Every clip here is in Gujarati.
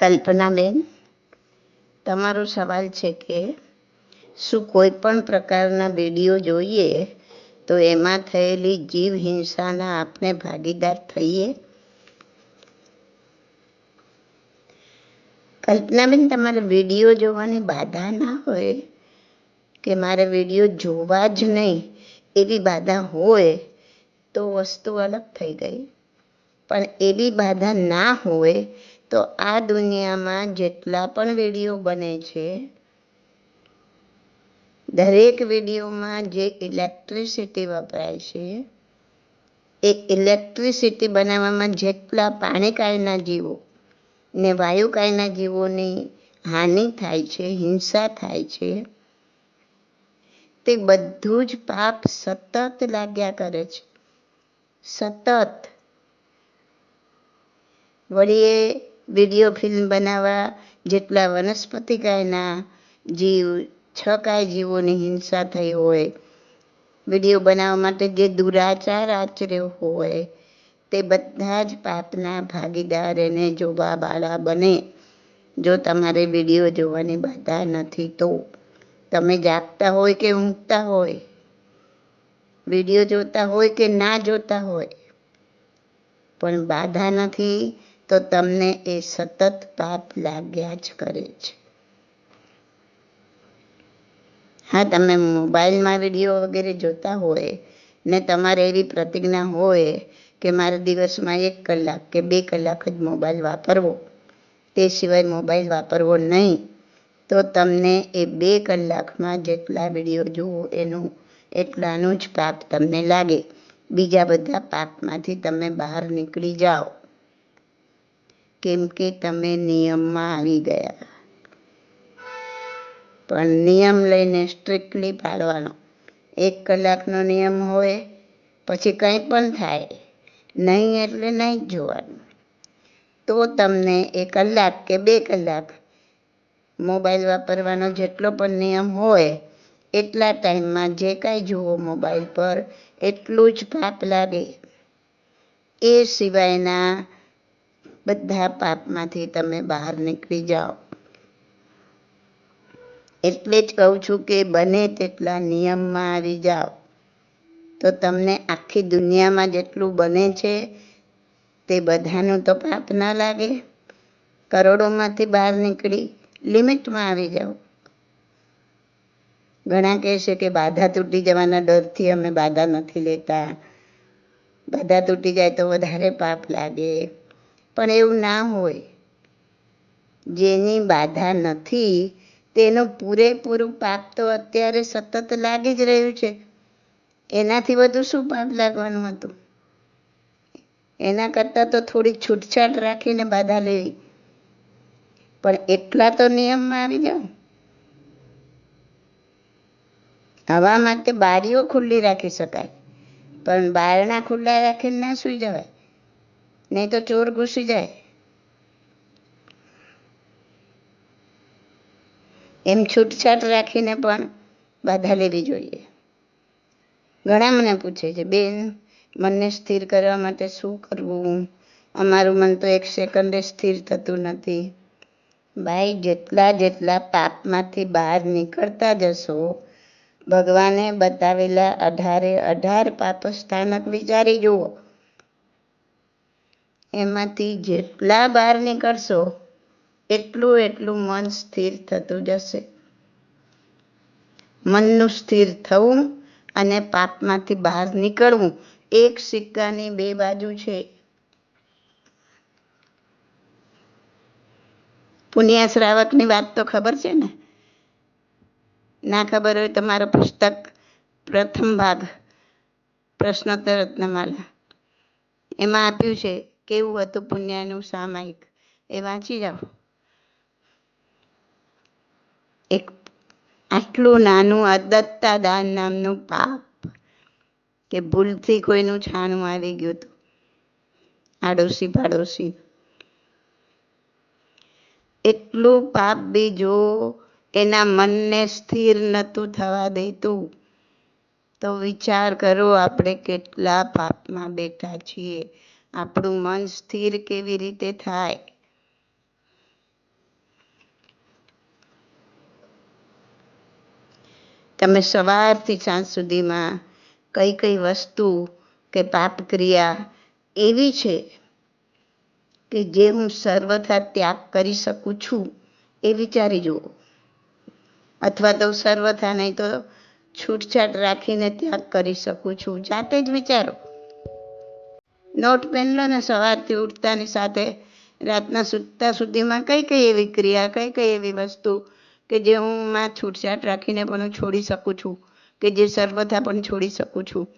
કલ્પનાબેન તમારો સવાલ છે કે શું કોઈ પણ પ્રકારના વીડિયો જોઈએ તો એમાં થયેલી જીવ હિંસાના આપણે ભાગીદાર થઈએ? કલ્પનાબેન તમારે વીડિયો જોવાની બાધા ના હોય કે મારે વીડિયો જોવા જ નહીં એવી બાધા હોય તો વસ્તુ અલગ થઈ ગઈ. પણ એવી બાધા ના હોય તો આ દુનિયામાં જેટલા પણ વીડિયો બને છે, દરેક વિડીયોમાં જે ઇલેક્ટ્રિસિટી વપરાય છે, એ ઇલેક્ટ્રિસિટી બનાવવામાં જેટલા પાણીકાળના જીવો ને વાયુકાળના જીવોની હાનિ થાય છે, હિંસા થાય છે, તે બધું જ પાપ સતત લાગ્યા કરે છે. સતત. વળી એ વીડિયો ફિલ્મ બનાવવા જેટલા વનસ્પતિ કાયના જીવ, છ કાય જીવોની હિંસા થઈ હોય, વીડિયો બનાવવા માટે જે દુરાચાર આચર્યો હોય, તે બધા જ પાપના ભાગીદાર એને જોવા બાળા બને. જો તમારે વીડિયો જોવાની બાધા નથી, તો તમે જાગતા હોય કે ઊંઘતા હોય, વીડિયો જોતા હોય કે ના જોતા હોય, પણ બાધા નથી તો તમને એ સતત પાપ લાગ્યા જ કરે છે. હા, તમે મોબાઈલમાં વીડિયો વગેરે જોતા હોય ને તમારે એવી પ્રતિજ્ઞા હોય કે મારે દિવસમાં એક કલાક કે બે કલાક જ મોબાઈલ વાપરવો, તે સિવાય મોબાઈલ વાપરવો નહીં, તો તમને એ બે કલાકમાં જેટલા વીડિયો જુઓ એનું, એટલાનું જ પાપ તમને લાગે. બીજા બધા પાપમાંથી તમે બહાર નીકળી જાઓ. કેમ કે તમે નિયમમાં આવી ગયા. પણ નિયમ લઈને સ્ટ્રિક્ટલી પાડવાનો. એક કલાકનો નિયમ હોય, પછી કંઈ પણ થાય, નહીં એટલે નહીં જ જોવાનું. તો તમને એ કલાક કે બે કલાક મોબાઈલ વાપરવાનો જેટલો પણ નિયમ હોય, એટલા ટાઈમમાં જે કાંઈ જુઓ મોબાઈલ પર, એટલું જ પાપ લાગે. એ સિવાયના બધા પાપમાંથી તમે બહાર નીકળી જાઓ. એટલે જ કહું છું કે બને તેટલા નિયમમાં આવી જાઓ. તો તમને આખી દુનિયામાં જેટલું બને છે, તે બધાનું તો પાપ ના લાગે. કરોડોમાંથી બહાર નીકળી લિમિટમાં આવી જાઓ. ઘણા કહે છે કે બાધા તૂટી જવાના ડરથી અમે બાધા નથી લેતા. બાધા તૂટી જાય તો વધારે પાપ લાગે. પણ એવું ના હોય. જેની બાધા નથી, તેનું પૂરેપૂરું પાપ તો અત્યારે સતત લાગી જ રહ્યું છે. એનાથી વધુ શું પાપ લાગવાનું હતું? એના કરતાં તો થોડી છૂટછાટ રાખીને બાધા લેવી. પણ એટલા તો નિયમમાં આવી જાઓ હવા માટે બારીઓ ખુલ્લી રાખી શકાય, પણ બારણા ખુલ્લા રાખીને ના સૂઈ જવાય. નહીં તો ચોર ઘૂસી જાય. એમ છૂટછાટ રાખીને પણ બાધા લેવી જોઈએ. ઘણા મને પૂછે છે, બેન, મનને સ્થિર કરવા માટે શું કરવું? અમારું મન તો એક સેકન્ડે સ્થિર થતું નથી. ભાઈ જેટલા જેટલા પાપમાંથી બહાર નીકળતા જશો, ભગવાને બતાવેલા અઢારે અઢાર પાપ સ્થાનક વિચારી જુઓ. એમાંથી જેટલા બહાર નીકળશો, એટલું એટલું મન સ્થિર થતું જશે. મનનું સ્થિર થવું અને પાપમાંથી બહાર નીકળવું એક સિક્કાની બે બાજુ છે. પુણ્યા શ્રાવકની વાત તો ખબર છે ને? ના ખબર હોય તમારો પુસ્તક પ્રથમ ભાગ પ્રશ્નોત્તર રત્નમાલા એમાં આપ્યું છે કેવું હતું પુણ્યનું સામાયિક? એ વાંચી જાઓ. એક આટલું નાનું અદત્તા દાન નામનું પાપ કે ભૂલથી કોઈનું છાણું આવી ગયું હતું. આડોશી પાડોશી એટલું પાપ બી જો એના મનને સ્થિર નહોતું થવા દેતું. તો વિચાર કરો આપણે કેટલા પાપમાં બેઠા છીએ. આપણું મન સ્થિર કેવી રીતે થાય? તમે સવારથી સાંજ સુધીમાં કઈ કઈ વસ્તુ કે પાપ ક્રિયા એવી છે કે જે હું સર્વથા ત્યાગ કરી શકું છું એ વિચારી જુઓ. અથવા તો સર્વથા નહીં તો છૂટછાટ રાખીને ત્યાગ કરી શકું છું. જાતે જ વિચારો. નોટ પેન લો ને સવારથી ઉઠતાની સાથે રાતના સૂતા સુધીમાં કઈ કઈ એવી ક્રિયા, કઈ કઈ એવી વસ્તુ કે જે હું માં છૂટછાટ રાખીને પણ હું છોડી શકું છું કે જે સર્વથા પણ છોડી શકું છું?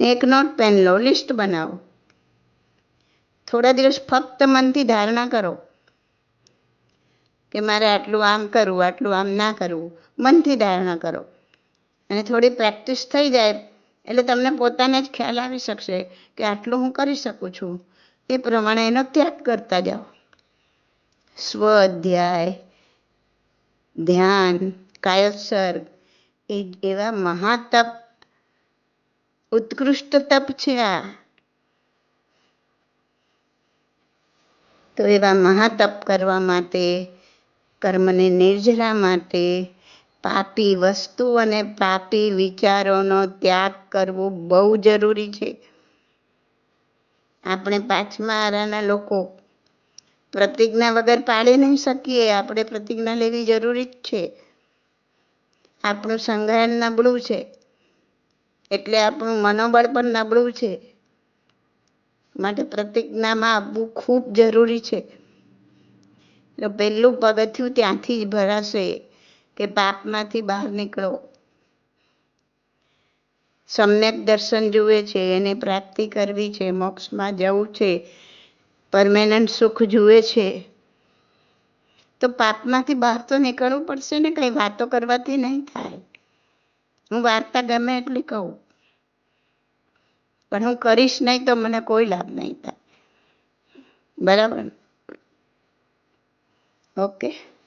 એક નોટ પેન લો લિસ્ટ બનાવો. થોડા દિવસ ફક્ત મનથી ધારણા કરો કે મારે આટલું આમ કરવું, આટલું આમ ના કરવું. મનથી ધારણા કરો. અને થોડી પ્રેક્ટિસ થઈ જાય એટલે તમને પોતાને જ ખ્યાલ આવી શકશે કે આટલું હું કરી શકું છું. એ પ્રમાણે એનો ત્યાગ કરતા જાઓ. સ્વ અધ્યાય ધ્યાન કાયોત્સર્ગ એ એવા મહાતપ, ઉત્કૃષ્ટ તપ છે આ. તો એવા મહાતપ કરવા માટે, કર્મને નિર્જરા માટે પાપી વસ્તુ અને પાપી વિચારોનો ત્યાગ કરવો બહુ જરૂરી છે. આપણે પાંચમા આરાના લોકો પ્રતિજ્ઞા વગર પાડી નહીં શકીએ. આપણે પ્રતિજ્ઞા લેવી જરૂરી જ છે. આપણું સંગ્રહણ નબળું છે. એટલે આપણું મનોબળ પણ નબળું છે. માટે પ્રતિજ્ઞામાં આવવું ખૂબ જરૂરી છે. તો પહેલું પગથિયું ત્યાંથી જ ભરાશે. કે પાપમાંથી બહાર નીકળો. સમ્યક દર્શન જુએ છે, એને પ્રાપ્તિ કરવી છે, મોક્ષમાં જવું છે, પરમેનન્ટ સુખ જુએ છે. તો પાપમાંથી બહાર તો નીકળવું પડશે ને, કંઈ વાતો કરવાથી નહીં થાય. હું વાર્તા ગમે એટલી કહું. પણ હું કરીશ નહીં તો મને કોઈ લાભ નહીં થાય. બરાબર ઓકે.